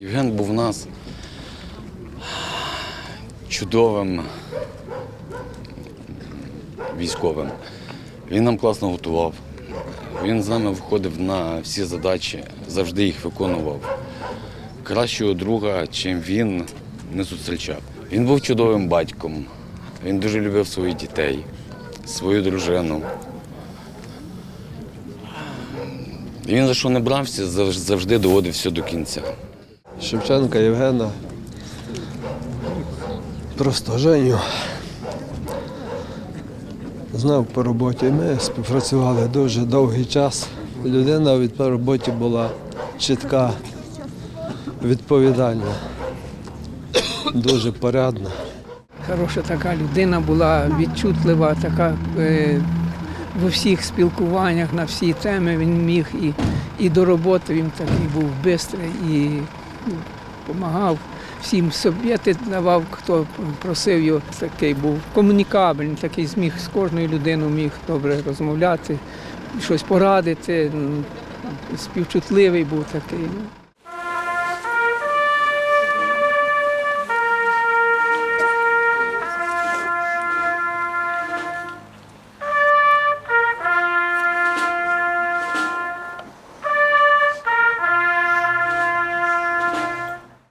Євген був в нас чудовим військовим. Він нам класно готував. Він з нами виходив на всі задачі, завжди їх виконував. Кращого друга, чим він, не зустрічав. Він був чудовим батьком. Він дуже любив своїх дітей, свою дружину. Він за що не брався, завжди доводив все до кінця. Шевченка Євгена. Просто Женю. Знав по роботі. Ми співпрацювали дуже довгий час. Людина від по роботі була чітка, відповідальна, дуже порядна. Хороша така людина була, відчутлива, така е, в усіх спілкуваннях на всі теми він міг і, і до роботи він такий був бистрий і допомагав всім совєти давав, хто просив його. Такий був комунікабельний, такий зміг з кожною людиною міг добре розмовляти, щось порадити. Співчутливий був такий. ну.